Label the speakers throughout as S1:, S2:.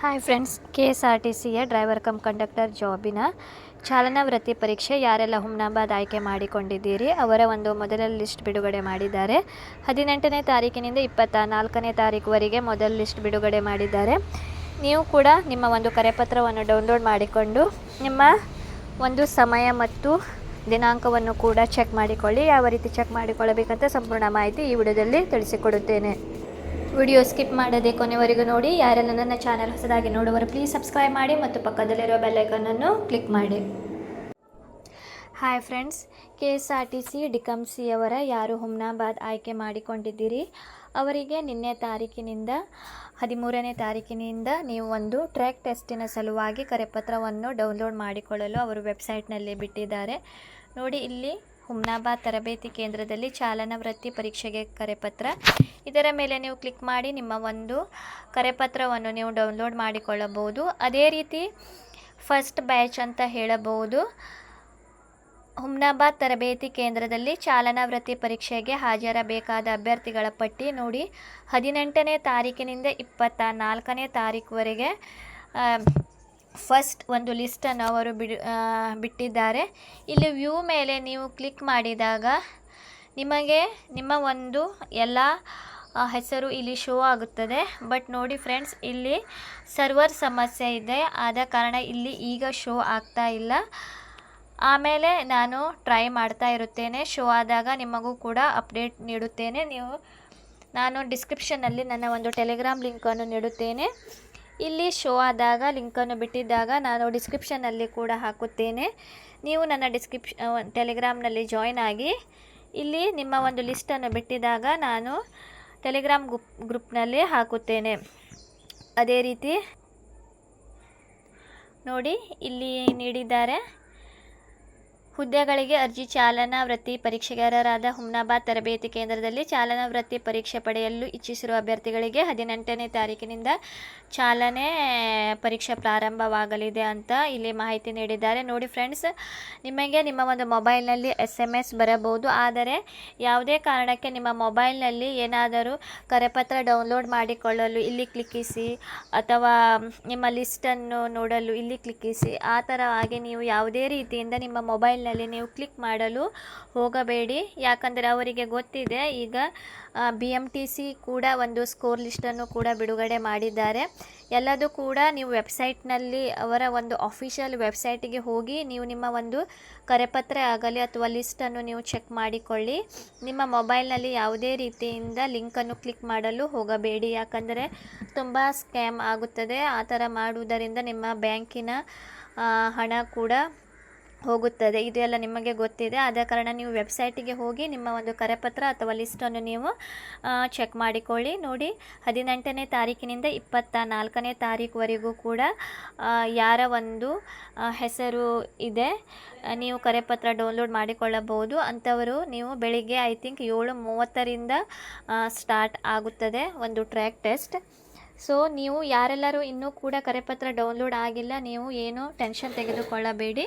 S1: Hi friends K S R T ಸಿಯ driver cum conductor ಜಾಬಿನ ಚಾಲನಾ ವೃತ್ತಿ ಪರೀಕ್ಷೆ ಯಾರೆಲ್ಲ ಹುಮ್ನಾಬಾದ್ ಆಯ್ಕೆ ಮಾಡಿಕೊಂಡಿದ್ದೀರಿ ಅವರ ಒಂದು ಮೊದಲ ಲಿಸ್ಟ್ ಬಿಡುಗಡೆ ಮಾಡಿದ್ದಾರೆ. ಹದಿನೆಂಟನೇ ತಾರೀಕಿನಿಂದ ಇಪ್ಪತ್ತ ನಾಲ್ಕನೇ ತಾರೀಕುವರೆಗೆ ಮೊದಲ ಲಿಸ್ಟ್ ಬಿಡುಗಡೆ ಮಾಡಿದ್ದಾರೆ. ನೀವು ಕೂಡ ನಿಮ್ಮ ಒಂದು ಕರೆಪತ್ರವನ್ನು ಡೌನ್ಲೋಡ್ ಮಾಡಿಕೊಂಡು ನಿಮ್ಮ ಒಂದು ಸಮಯ ಮತ್ತು ದಿನಾಂಕವನ್ನು ಕೂಡ ಚೆಕ್ ಮಾಡಿಕೊಳ್ಳಿ. ಯಾವ ರೀತಿ ಚೆಕ್ ಮಾಡಿಕೊಳ್ಳಬೇಕಂತ ಸಂಪೂರ್ಣ ಮಾಹಿತಿ ಈ ವಿಡಿಯೋದಲ್ಲಿ ತಿಳಿಸಿಕೊಡುತ್ತೇನೆ. ವಿಡಿಯೋ ಸ್ಕಿಪ್ ಮಾಡದೆ ಕೊನೆವರೆಗೂ ನೋಡಿ. ಯಾರೆಲ್ಲ ನನ್ನ ಚಾನಲ್ ಹೊಸದಾಗಿ ನೋಡುವರು ಪ್ಲೀಸ್ ಸಬ್ಸ್ಕ್ರೈಬ್ ಮಾಡಿ ಮತ್ತು ಪಕ್ಕದಲ್ಲಿರೋ ಬೆಲ್ಲೈಕನನ್ನು ಕ್ಲಿಕ್ ಮಾಡಿ. Hi friends K S R T C ಡಿಕಮ್ಸಿಯವರ ಯಾರು ಹುಮ್ನಾಬಾದ್ ಆಯ್ಕೆ ಮಾಡಿಕೊಂಡಿದ್ದೀರಿ? ಅವರಿಗೆ ನಿನ್ನೆ ತಾರೀಕಿನಿಂದ, ಹದಿಮೂರನೇ ತಾರೀಕಿನಿಂದ ನೀವು ಒಂದು ಟ್ರ್ಯಾಕ್ ಟೆಸ್ಟಿನ ಸಲುವಾಗಿ ಕರೆಪತ್ರವನ್ನು ಡೌನ್ಲೋಡ್ ಮಾಡಿಕೊಳ್ಳಲು ಅವರು ವೆಬ್ಸೈಟ್ನಲ್ಲಿ ಬಿಟ್ಟಿದ್ದಾರೆ. ನೋಡಿ ಇಲ್ಲಿ ಹುಮ್ನಾಬಾದ್ ತರಬೇತಿ ಕೇಂದ್ರದಲ್ಲಿ ಚಾಲನಾ ವೃತ್ತಿ ಪರೀಕ್ಷೆಗೆ ಕರೆಪತ್ರ. ಇದರ ಮೇಲೆ ನೀವು ಕ್ಲಿಕ್ ಮಾಡಿ ನಿಮ್ಮ ಒಂದು ಕರೆಪತ್ರವನ್ನು ನೀವು ಡೌನ್ಲೋಡ್ ಮಾಡಿಕೊಳ್ಳಬಹುದು. ಅದೇ ರೀತಿ ಫಸ್ಟ್ ಬ್ಯಾಚ್ ಅಂತ ಹೇಳಬಹುದು. ಹುಮ್ನಾಬಾದ್ ತರಬೇತಿ ಕೇಂದ್ರದಲ್ಲಿ ಚಾಲನಾ ವೃತ್ತಿ ಪರೀಕ್ಷೆಗೆ ಹಾಜರಬೇಕಾದ ಅಭ್ಯರ್ಥಿಗಳ ಪಟ್ಟಿ ನೋಡಿ. ಹದಿನೆಂಟನೇ ತಾರೀಕಿನಿಂದ ಇಪ್ಪತ್ತ ನಾಲ್ಕನೇ ತಾರೀಕುವರೆಗೆ ಫಸ್ಟ್ ಒಂದು ಲಿಸ್ಟನ್ನು ಅವರು ಬಿಡು ಬಿಟ್ಟಿದ್ದಾರೆ. ಇಲ್ಲಿ ವ್ಯೂ ಮೇಲೆ ನೀವು ಕ್ಲಿಕ್ ಮಾಡಿದಾಗ ನಿಮಗೆ, ನಿಮ್ಮ ಒಂದು ಎಲ್ಲ ಹೆಸರು ಇಲ್ಲಿ ಶೋ ಆಗುತ್ತದೆ. ಬಟ್ ನೋಡಿ ಫ್ರೆಂಡ್ಸ್ ಇಲ್ಲಿ ಸರ್ವರ್ ಸಮಸ್ಯೆ ಇದೆ. ಆದ ಕಾರಣ ಇಲ್ಲಿ ಈಗ ಶೋ ಆಗ್ತಾ ಇಲ್ಲ. ಆಮೇಲೆ ನಾನು ಟ್ರೈ ಮಾಡ್ತಾ ಇರುತ್ತೇನೆ. ಶೋ ಆದಾಗ ನಿಮಗೂ ಕೂಡ ಅಪ್ಡೇಟ್ ನೀಡುತ್ತೇನೆ. ನೀವು, ನಾನು ಡಿಸ್ಕ್ರಿಪ್ಷನ್ನಲ್ಲಿ ನನ್ನ ಒಂದು ಟೆಲಿಗ್ರಾಮ್ ಲಿಂಕನ್ನು ನೀಡುತ್ತೇನೆ. ಇಲ್ಲಿ ಶೋ ಆದಾಗ ಲಿಂಕನ್ನು ಬಿಟ್ಟಿದ್ದಾಗ ನಾನು ಡಿಸ್ಕ್ರಿಪ್ಷನ್ನಲ್ಲಿ ಕೂಡ ಹಾಕುತ್ತೇನೆ. ನೀವು ನನ್ನ ಡಿಸ್ಕ್ರಿಪ್ಷ ಟೆಲಿಗ್ರಾಮ್ನಲ್ಲಿ ಜಾಯ್ನ್ ಆಗಿ, ಇಲ್ಲಿ ನಿಮ್ಮ ಒಂದು ಲಿಸ್ಟನ್ನು ಬಿಟ್ಟಿದಾಗ ನಾನು ಟೆಲಿಗ್ರಾಮ್ ಗ್ರೂಪ್ ಗ್ರೂಪ್ನಲ್ಲಿ ಹಾಕುತ್ತೇನೆ. ಅದೇ ರೀತಿ, ನೋಡಿ, ಇಲ್ಲಿ ನೀಡಿದ್ದಾರೆ. ಹುದ್ದೆಗಳಿಗೆ ಅರ್ಜಿ ಚಾಲನಾ ವೃತ್ತಿ ಪರೀಕ್ಷೆಗಾರರಾದ ಹುಮ್ನಾಬಾದ್ ತರಬೇತಿ ಕೇಂದ್ರದಲ್ಲಿ ಚಾಲನಾ ವೃತ್ತಿ ಪರೀಕ್ಷೆ ಪಡೆಯಲು ಇಚ್ಛಿಸಿರುವ ಅಭ್ಯರ್ಥಿಗಳಿಗೆ ಹದಿನೆಂಟನೇ ತಾರೀಕಿನಿಂದ ಚಾಲನೆ ಪರೀಕ್ಷೆ ಪ್ರಾರಂಭವಾಗಲಿದೆ ಅಂತ ಇಲ್ಲಿ ಮಾಹಿತಿ ನೀಡಿದ್ದಾರೆ. ನೋಡಿ ಫ್ರೆಂಡ್ಸ್, ನಿಮಗೆ ನಿಮ್ಮ ಒಂದು ಮೊಬೈಲ್ನಲ್ಲಿ ಎಸ್ ಎಂ ಎಸ್ ಬರಬಹುದು. ಆದರೆ ಯಾವುದೇ ಕಾರಣಕ್ಕೆ ನಿಮ್ಮ ಮೊಬೈಲ್ನಲ್ಲಿ ಏನಾದರೂ ಕರೆಪತ್ರ ಡೌನ್ಲೋಡ್ ಮಾಡಿಕೊಳ್ಳಲು ಇಲ್ಲಿ ಕ್ಲಿಕ್ಕಿಸಿ ಅಥವಾ ನಿಮ್ಮ ಲಿಸ್ಟನ್ನು ನೋಡಲು ಇಲ್ಲಿ ಕ್ಲಿಕ್ಕಿಸಿ, ಆ ಥರವಾಗಿ ನೀವು ಯಾವುದೇ ರೀತಿಯಿಂದ ನಿಮ್ಮ ಮೊಬೈಲ್ನಲ್ಲಿ ನೀವು ಕ್ಲಿಕ್ ಮಾಡಲು ಹೋಗಬೇಡಿ. ಯಾಕಂದರೆ ಅವರಿಗೆ ಗೊತ್ತಿದೆ, ಈಗ ಬಿ ಎಂ ಟಿ ಸಿ ಕೂಡ ಒಂದು ಸ್ಕೋರ್ ಲಿಸ್ಟನ್ನು ಕೂಡ ಬಿಡುಗಡೆ ಮಾಡಿದ್ದಾರೆ. ಎಲ್ಲದೂ ಕೂಡ ನೀವು ವೆಬ್ಸೈಟ್ನಲ್ಲಿ ಅವರ ಒಂದು ಅಫಿಷಿಯಲ್ ವೆಬ್ಸೈಟಿಗೆ ಹೋಗಿ ನೀವು ನಿಮ್ಮ ಒಂದು ಕರೆಪತ್ರ ಆಗಲಿ ಅಥವಾ ಲಿಸ್ಟನ್ನು ನೀವು ಚೆಕ್ ಮಾಡಿಕೊಳ್ಳಿ. ನಿಮ್ಮ ಮೊಬೈಲ್ನಲ್ಲಿ ಯಾವುದೇ ರೀತಿಯಿಂದ ಲಿಂಕನ್ನು ಕ್ಲಿಕ್ ಮಾಡಲು ಹೋಗಬೇಡಿ. ಯಾಕಂದರೆ ತುಂಬ ಸ್ಕ್ಯಾಮ್ ಆಗುತ್ತದೆ. ಆ ಥರ ಮಾಡುವುದರಿಂದ ನಿಮ್ಮ ಬ್ಯಾಂಕಿನ ಹಣ ಕೂಡ ಹೋಗುತ್ತದೆ. ಇದೆಲ್ಲ ನಿಮಗೆ ಗೊತ್ತಿದೆ. ಆದ ಕಾರಣ ನೀವು ವೆಬ್ಸೈಟಿಗೆ ಹೋಗಿ ನಿಮ್ಮ ಒಂದು ಕರೆಪತ್ರ ಅಥವಾ ಲಿಸ್ಟನ್ನು ನೀವು ಚೆಕ್ ಮಾಡಿಕೊಳ್ಳಿ. ನೋಡಿ, ಹದಿನೆಂಟನೇ ತಾರೀಕಿನಿಂದ ಇಪ್ಪತ್ತ ನಾಲ್ಕನೇ ತಾರೀಕುವರೆಗೂ ಕೂಡ ಯಾರ ಒಂದು ಹೆಸರು ಇದೆ ನೀವು ಕರೆಪತ್ರ ಡೌನ್ಲೋಡ್ ಮಾಡಿಕೊಳ್ಳಬಹುದು. ಅಂಥವರು ನೀವು ಬೆಳಿಗ್ಗೆ ಐ ಥಿಂಕ್ ಏಳು ಮೂವತ್ತರಿಂದ ಸ್ಟಾರ್ಟ್ ಆಗುತ್ತದೆ ಒಂದು ಟ್ರ್ಯಾಕ್ ಟೆಸ್ಟ್. ಸೊ ನೀವು ಯಾರೆಲ್ಲರೂ ಇನ್ನೂ ಕೂಡ ಕರೆಪತ್ರ ಡೌನ್ಲೋಡ್ ಆಗಿಲ್ಲ, ನೀವು ಏನು ಟೆನ್ಷನ್ ತೆಗೆದುಕೊಳ್ಳಬೇಡಿ.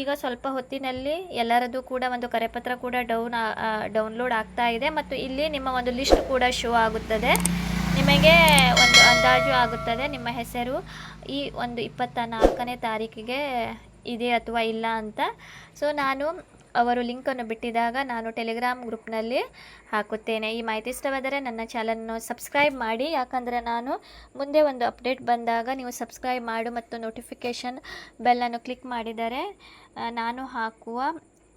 S1: ಈಗ ಸ್ವಲ್ಪ ಹೊತ್ತಿನಲ್ಲಿ ಎಲ್ಲರದ್ದು ಕೂಡ ಒಂದು ಕರೆಪತ್ರ ಕೂಡ ಡೌನ್ ಡೌನ್ಲೋಡ್ ಆಗ್ತಾ ಇದೆ ಮತ್ತು ಇಲ್ಲಿ ನಿಮ್ಮ ಒಂದು ಲಿಸ್ಟ್ ಕೂಡ ಶೋ ಆಗುತ್ತದೆ. ನಿಮಗೆ ಒಂದು ಅಂದಾಜು ಆಗುತ್ತದೆ ನಿಮ್ಮ ಹೆಸರು, ಈ ಒಂದು ಇಪ್ಪತ್ತ ನಾಲ್ಕನೇ ತಾರೀಕಿಗೆ ಇದೆ ಅಥವಾ ಇಲ್ಲ ಅಂತ. ಸೊ ನಾನು ಅವರು ಲಿಂಕನ್ನು ಬಿಟ್ಟಿದಾಗ ನಾನು ಟೆಲಿಗ್ರಾಮ್ ಗ್ರೂಪ್ನಲ್ಲಿ ಹಾಕುತ್ತೇನೆ. ಈ ಮಾಹಿತಿ ಇಷ್ಟವಾದರೆ ನನ್ನ ಚಾನಲನ್ನು ಸಬ್ಸ್ಕ್ರೈಬ್ ಮಾಡಿ. ಯಾಕಂದರೆ ನಾನು ಮುಂದೆ ಒಂದು ಅಪ್ಡೇಟ್ ಬಂದಾಗ ನೀವು ಸಬ್ಸ್ಕ್ರೈಬ್ ಮಾಡು ಮತ್ತು ನೋಟಿಫಿಕೇಷನ್ ಬೆಲ್ಲನ್ನು ಕ್ಲಿಕ್ ಮಾಡಿದರೆ ನಾನು ಹಾಕುವ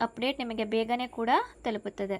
S1: ಅಪ್ಡೇಟ್ ನಿಮಗೆ ಬೇಗನೆ ಕೂಡ ತಲುಪುತ್ತದೆ.